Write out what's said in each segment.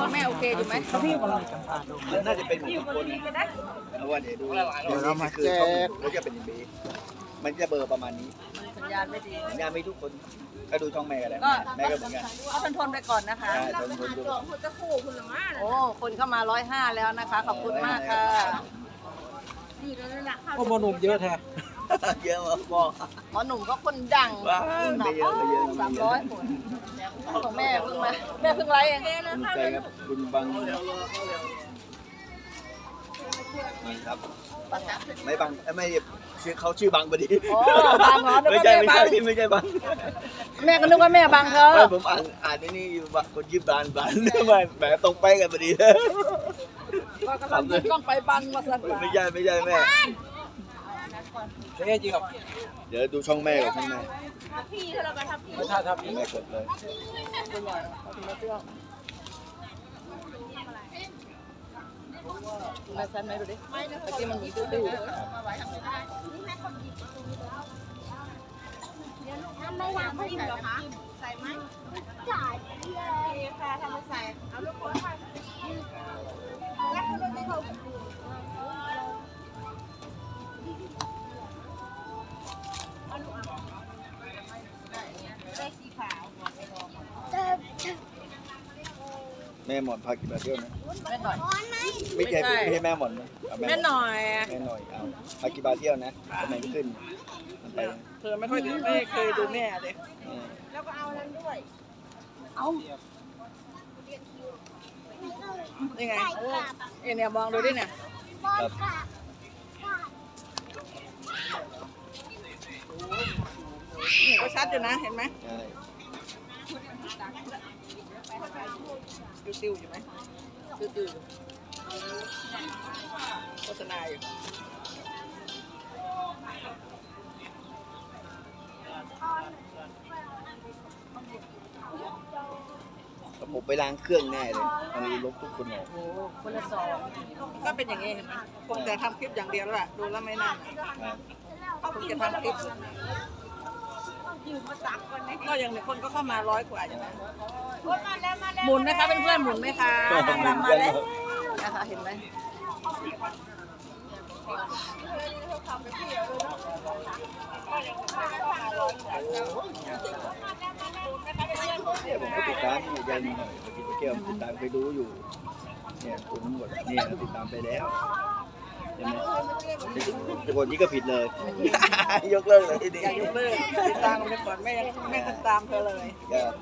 คุณแม่โอเคอยู่ไหมมันน่าจะเป็นของคนเพราะว่าเดี๋ยวดูเดี๋ยวเรามาแจกเขาจะเป็นอย่างนี้มันจะเบอร์ประมาณนี้สัญญาณไม่ดีสัญญาณไม่ทุกคนก็ดูช่องแม่กันแหละก็แม่ก็เหมือนกันก็ทนทนๆไปก่อนนะคะใช่ทนทนดูโอ้คนเข้ามาร้อยห้าแล้วนะคะ ขอบคุณมากค่ะก็มหนุ่มเยอะแท้ เยอะมากพ่อหมอหนุ่มก็คนดังว้าวไม่เยอะไม่เยอะ สามร้อยคนของแม่เพิ่งมา แม่เพิ่งไลฟ์เองคุณใจครับคุณบังนี่ครับไม่บังเอ้ยไม่ชื่อเขาชื่อบังพอดีโอ้บางเหรอนึกไม่ว่าใช่แม่ไม่บัใช่งไม่ใช่บังแม่ก็นึกว่าแม่บังเขาไม่ผมอ่านอ่านนี่นี่อยู่บังคนชื่อบานบานไม่แหมตรงไปกันพอดีก็กำลังยิ้มกล้องไปบังมาสั่นไม่ใช่ไม่ใช่แม่ ใช่จริงครับเดี๋ยวดูช่องแม่กับช่องแม่ไม่ท่าทับนี้แม่กดเลยมาสั่นไหมดูดิเมื่อกี้มันมีตื้อไม่ล้างพิมพ์เหรอคะใส่ไหมจ่ายเลยค่ะทำมาใส่เอาลูกโป่งค่ะแล้วเขาไม่เขา ม่หมอนพากินมาเที่ยวนะๆแม่หน่อยไม่ใช่ไม่ใช่ไม่ใช่แม่หมอนนะเอาแม่หน่อย แม่หน่อยเอาพากินมาเที่ยวนะทำไมไม่ขึ้นมันไปเธอไม่ค่อยดูไม่เคยดูแม่เลยเออแล้วก็เอานั้นด้วย เอานี่ไงเอ็เนี่ยมองดูดิเนี่ย ครับนี่ก็ชัดอยู่นะ เห็นไหมใช่ ดูซิวอยู่ไหมดูซิวอยู่โฆษณาอยู่ผมไปล้างเครื่องแน่เลยมันลบทุกคนออกโอ้คนละสองก็เป็นอย่างนี้เห็นไหมคงแต่ทำคลิปอย่างเดียวแล้วล่ะ ดูแล้วไม่น่าครับคงจะทำคลิป ก็ยังมีคนก็เข้ามาร้อยกว่าอย่างนั้นมาแล้วมาแล้วหมุนนะคะเป็นเพื่อนๆหมุนไหมคะนางรำมาแล้วนะคะเห็นไหมเนี่ยผมก็ติดตามอยู่ยันหน่อยไปกินไปเที่ยวติดตามไปดูอยู่ เนี่ยคุณหมดเนี่ยติดตามไปแล้ว ใช่ไหมแต่คนนี้ก็ผิดเลย ยกเลิกเลยทีนี้ อยากยกเลิกติดตามกันไปก่อนแม่ยังแม่ติดตามเธอเลยครับ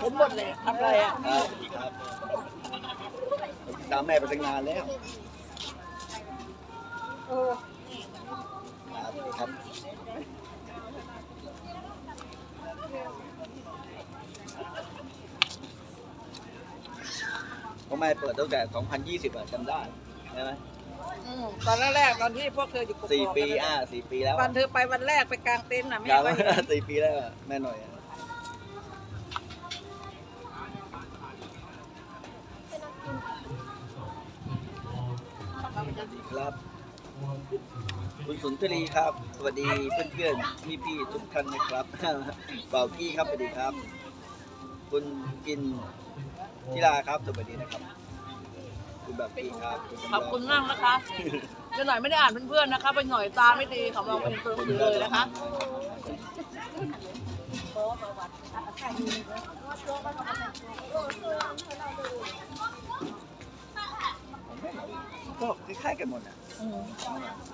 ผมหมดเลยทำอะไรอะติดตามแม่ไปตั้งนานแล้วครับครับเพราะแม่เปิดตั้งแต่ 2020อะจำได้ใช่ไหม อืมตอนแรกๆตอนที่พวกเธออยู่กบสี่ๆปีกันอ่าสี่ปีแล้ววันเธอไปวันแรกไปกลางเต็นท์น่ะแม่ยาวก็เห็น สี่ปีแล้วอะแม่หน่อยอะครับ คุณสุนทรีครับ สวัสดีเพื่อนๆพี่พี่ๆทุกท่านนะครับเป่ากี้ครับสวัสดีครับ คุณกินทิลาครับสวัสดีนะครับ คุณแบบกี้ครับณขอบคุณมากนะคะเดี๋ยวหน่อยไม่ได้อ่านเพื่อนๆนะคะ ไปหน่อยตาไม่ดีของเราเป็นเติมเลยนะคะก็คล้ายๆกันหมดอะ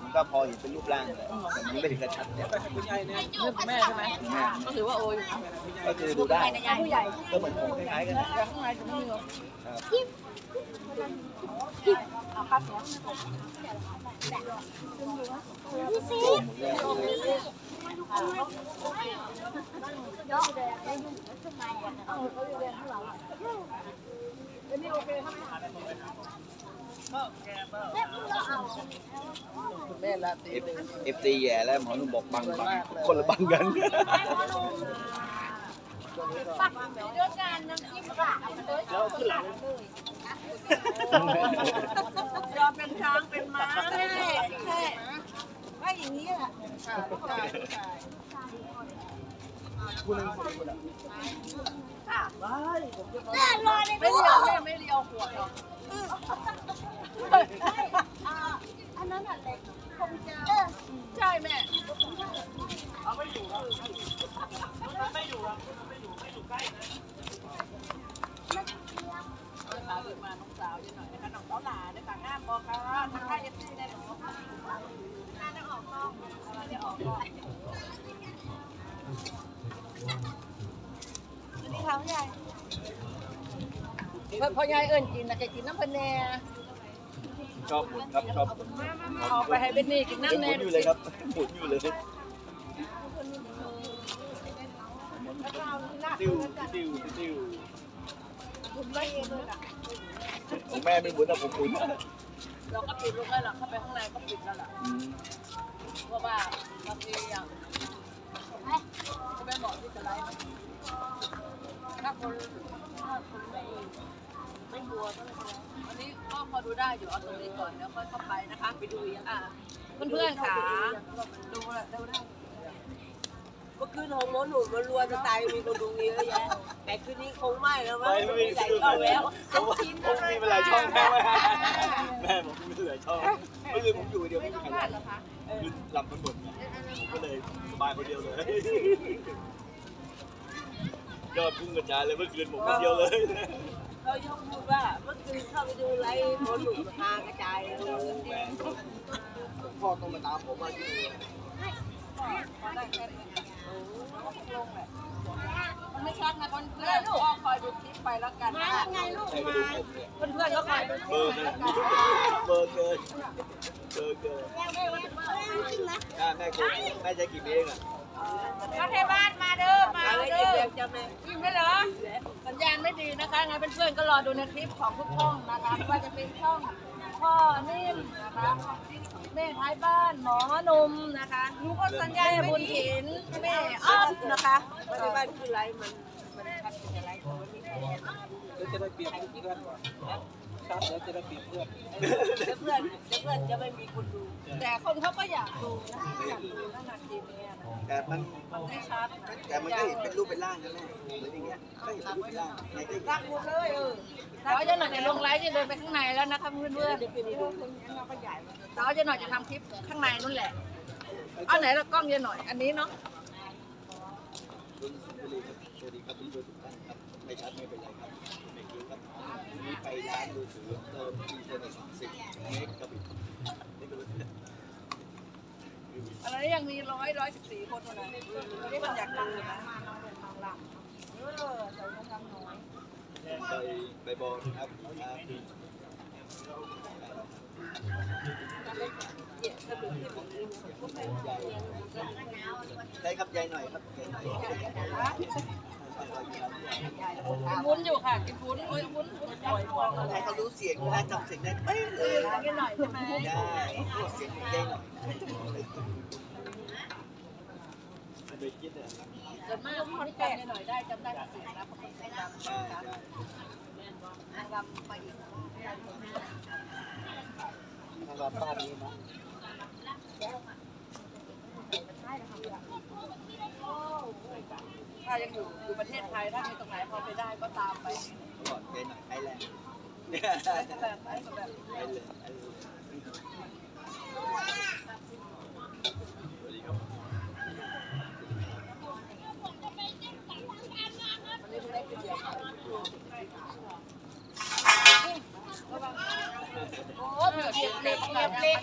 มันก็พอเห็นเป็นรูปร่างแต่แต่มันไม่ถึงกระชัดเนี่ยผู้ใหญ่เนี่ยเรื่องของแม่ใช่ไหมแม่ก็ถือว่าโออยู่นะก็คือดูได้ผู้ใหญ่ก็เหมือนผมคล้ายๆกันนะแต่ข้างในจะไม่มีครับโอ้ เอคุณแม่ละตีเอฟเอฟซีแย่แล้วหมอหนุ่มบอกบังบังคนละบังกันปักด้วกันน้ำจิ้มปาแล้วขึ้นหลัง ยอมเป็นช้างเป็นม้าแค่แค่ว่าอย่างนี้แหละผู้หนึงแม่รอเลยไม่เลียวไม่เลียววดเนาะอ่อันนั้นอะเล็กคงจะใช่แม่สาวมาน้องสาวยังหน่อยนะคะน้องสาหลาได้ต่างงานบอกค่ะทางค่ายเอฟซีได้หนูงานได้ออกกล้องอะไรได้ออกกล้องนี่เขาใหญ่พื่อพ่อยายเอิญกินนะแกกินน้ำเป็นแนชอบหมุนครับชอบหมุนเอาไปให้เบนนี่กินน้ำแน่นอยู่เลยครับหมุนอยู่เลยติ้วติ้วติว คุณไม่เองเลยอะของแม่ไม่หมุนนะผมหมุนเราก็ปิดลงได้หรอกเข้าไปข้างในก็ปิดแล้วล่ะเพราะว่าบางทีอย่างก็ไม่เหมาะที่จะไลฟ์ถ้าคนถ้าคนไม่ไม่บัวก็เลยอันนี้ก็พอดูได้อยู่เอาตรงนี้ก่อนแล้วค่อยเข้าไปนะคะ ไปดูอย่างอะเพื่อนๆค่ะดูเลยดูได้ มื่อคืนของโมหนุนมันรัวจะตายมีคนดูเยอะแยะแต่คืนนี้คงไม่แล้วมั้งไม่ไม่ใหญ่ไม่เข้าแล้วผมว่าผมมีเวลายช่องแม่แม่ผมมีหลายช่องเมื่อคืนผมอยู่เดียวไม่มีใครบ้านเล่นเหรอคะคือหลับกันหมดไงผมก็เลยสบายคนเดียวเลยยอดพุ่งกระจายเลยเมื่อคืนผมคนเดียวเลยเขายกพูดว่าเมื่อคืนเข้าไปดูไลฟ์โมหนุนพากระจายเลยพ่อต้องมาตามผมมาที่นี่ พอได้แค่นี้ลงแหละมันไม่ชัดนะเพื่อนๆก็คอยดูคลิปไปแล้วกันมานะไงลูกใครมาดูผมเนี่ยเพื่อนๆก็คอยดูคเบลิอปร์ไปเกิแล้วนกันเบอร์เกินเบอร์เกินแม่แม่ขึ้นนะอ่าแม่โกงแม่ใจกี่เมงอะมาเทบ้านมาเด้อมาอะไรเด้เด็อกๆจะแม่ยินไหมเหรอสัญญาณไม่ดีนะคะงั้นเพื่อนๆก็รอดูในคลิปของทุกช่องนะคะไม่ว่าจะเป็นช่อง พ่อนิ่มนะคะแม่ท้ายบ้านหมอหนุ่มนะคะลูกก็สัญญาณบุญถินแม่อ้อมนะคะปัจจุบันคือไลฟ์มันมันชัดเป็นอะไรของมันนี่เดี๋ยวจะได้เปรียบเพื่อน ครับเดี๋ยวจะได้เปรียบเพื่อนเดี๋ยวเพื่อนเดี๋ยวเพื่อนจะไม่มีคนดู แต่คนเขาก็อยากดูนะอยากดูนั่นน่ะทีมเนี้ยนะแต่มันมันไม่ชัดนะแต่มันก็เห็นเป็นรูปเป็นร่างนะแม่เหมือนอย่างเงี้ยก็เห็นเป็นรูปเป็นร่างไงก็เห็นรักหมดเลยเออสาวจะหน่อยจะลงไลฟ์จะเดินไปข้างในแล้วนะคะเพื่อนเพื่อนสาวจะหน่อยจะทำคลิปข้างในนู่นแหละเอาไหนละกล้องเยอะหน่อย อันนี้เนาะคุณสุนทรีครับสวัสดีครับทุกท่านครับไม่ชัดไม่เป็นไรครับไม่คิดครับวั นี้ไปร้านมือถือเติมอินเทอร์เน็ตสิบเมกะบิตนี่ก็รู้อะไรยังมีร้อยร้อยสิบสี่คนเท่านั้นนี่มันอยากดูนะไปไปบอลครับครับใช่ครับยายหน่อยครับยายหน่อย วุ้นอยู่ค่ะกินวุ้นวุ้นวุ้นวุ้นปล่อยฟองอะไรให้เขารู้เสียงนะจำเสียงได้เป๊ะเลยกินหน่อยใช่ไหมได้เสียงของยายหน่อยไปคิดอะส่วนมากคนจำหน่อยได้จำได้เสียงนะคนจำใช่ใช่นางรำไปอีกทางเราบ้านนี้นะถ้ายังอยู่อยู่ประเทศไทยถ้ามีตรงไหนพอไปได้ก็ตามไปก่อนยายหน่อยไทยแลนด์ไปแบบไปแบบไทยแลนด์ไทยแลนด์สวัสดีครับวันนี้ได้กินเดียวโอ้เผือกเล็กเล็กเล็ก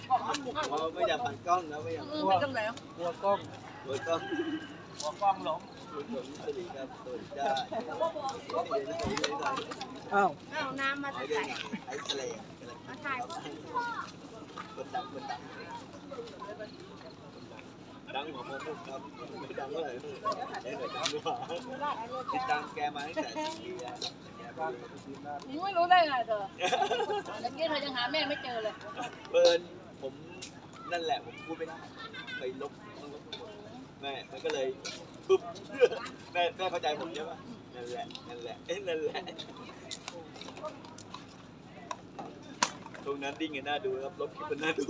เราไม่อยากผ่านกล้องนะไม่อยากอืมไม่ต้องแล้วกลัวกล้องเปิดกล้องกลัวกล้องหลง คุณผมสวัสดีครับสวัสดีจ้าเดี๋ยวนะเดี๋ยวนะอ้าวเอาน้ำมาไอ้ใส่เรื่องไอ้ทะเลมาถ่ายคนดังคนดังดังหัวโมกุครับไม่ดังเท่าไหร่เดี๋ยวหน่อยดังดีกว่าติดตามแกมาตั้งแต่สิบปีแล้วแกไปเลยมึงไม่รู้ได้ไงเธอเมื่อกี้เธอยังหาแม่ไม่เจอเลยเปินผมนั่นแหละผมพูดไม่ได้ไปลบต้องลบแม่มันก็เลย ปุ๊บแม่แม่เข้าใจผมใช่ปะนั่นแหละนั่นแหละเอ้ยนั่นแหละตรงนั้นดิ้งกันน่าดูครับลบคลิปมันน่าดู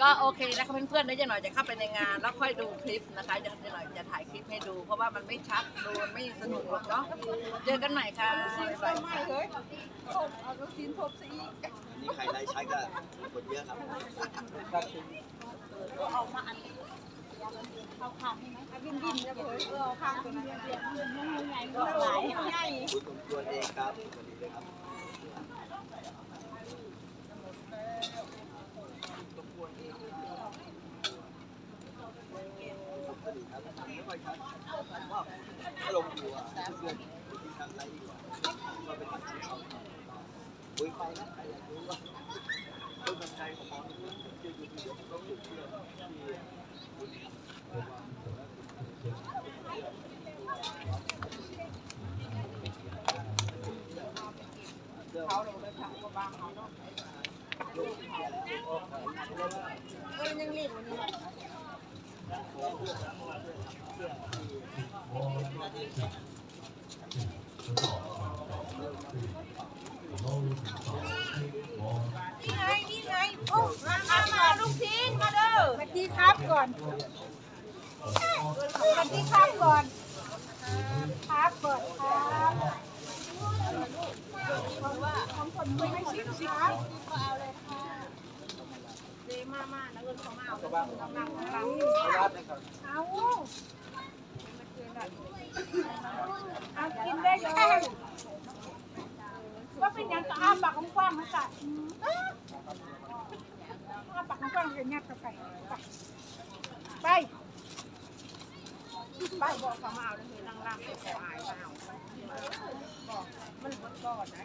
ก็โอเคนะคะเพื่อนๆเดี๋ยวจะหน่อยจะเข้าไปในงาน แล้วค่อยดูคลิปนะคะเดี๋ยวจะหน่อยจะถ่ายคลิปให้ดู เพราะว่ามันไม่ชัดดูมันไม่สนุกหรอกเนาะเจอกันใหม่ค่ะบ๊ายบายไม่เลยทบเอาลูกชิ้นทบซะอีกอันนี้ใครได้ใช้ก็กดเยอะครับเอามาอัน เอาขาดให้ไหมบินบินจะเผยเออเอาข้างตัวนั้นเรียกเงินมันใหญ่ก็หลายใหญ่คุณสมควรเองครับสวัสดีเลยครับสวัสดีครับไม่ค่อยชัดถ้าลงอยู่อะเพื่อนที่ทำไรดีกว่าก็เป็นการเขาคุยไปนะใครอยากรู้ว่าคนไทยของมองที่อยู่ที่ต้องอยู่ที่ที่ เขาเลยไปถามว่าบ้างเขาเนี่ไงนี่ไงโอ้มามามาลูกชิ้นมาเด้อสวัสดีครับก่อนสวัสดีครับก่อนครับก่อนครับ คนไม่ให้ชิมครับก็เอาเลยค่ะเดมามาแล้วเงินเขามาเอากำลังกำลังราดนะครับเอาเอากินได้เลยว่าเป็นอยังก็อ้าปากกว้างๆมากัดอ้าปากกว้างๆอย่างเงี้ยก็ไปไป ไปบอกเขามาเอาแล้วคือนั่งร่างไปขออายมาเอาบอกมันหมดก่อนนะ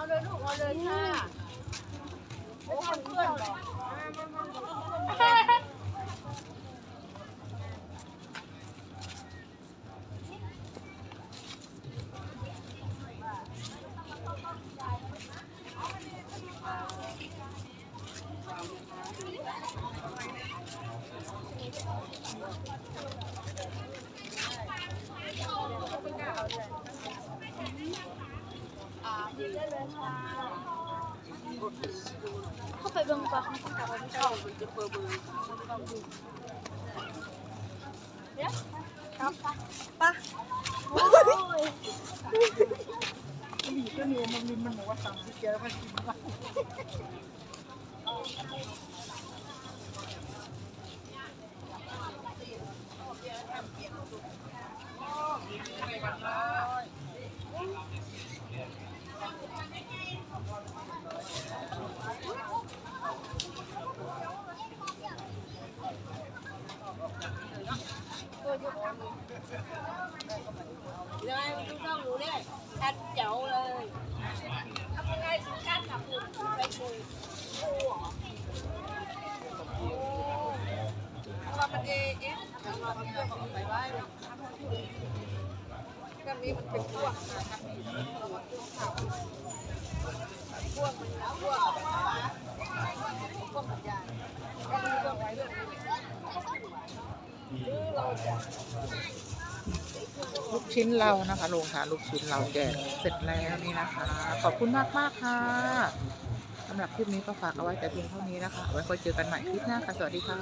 าเลยลูกเอาเลยค่ะโอ้คนเพื่อนบอก เข้าไปเบิ่งก่อนเข้าไปเบิ่งก่อนจะเปิดเบอร์เดี๋ยวครับปะปโอ้ยมีก็เนี่ยมันมีมันบอกว่าสั่งที่แก้วมันกินว่าเดี๋ ยวให้ดูช่องหนูเนี่ยชัดเจ๋วเลยทำยังไงถึงกา รกับคุณไปคุยโอ้เราเป็นเป็นพื่อนของไปไว้กันนี้มันเป็นพวกนะครับเรามาดูข่าวพวกมันพวกพวกมันใหญ่ก็มีเรื่องไว้เรื่องนี้หรือเราจะลูกชิ้นเรานะคะลงค่ะลูกชิ้นเราแจกเสร็จแล้วนี่นะคะ ขอบคุณมากมากค่ะสำหรับคลิปนี้ก็ฝากเอาไว้แต่เพียงเท่านี้นะคะ ไว้ค่อยเจอกันใหม่คลิปหน้าค่ะ สวัสดีค่ะ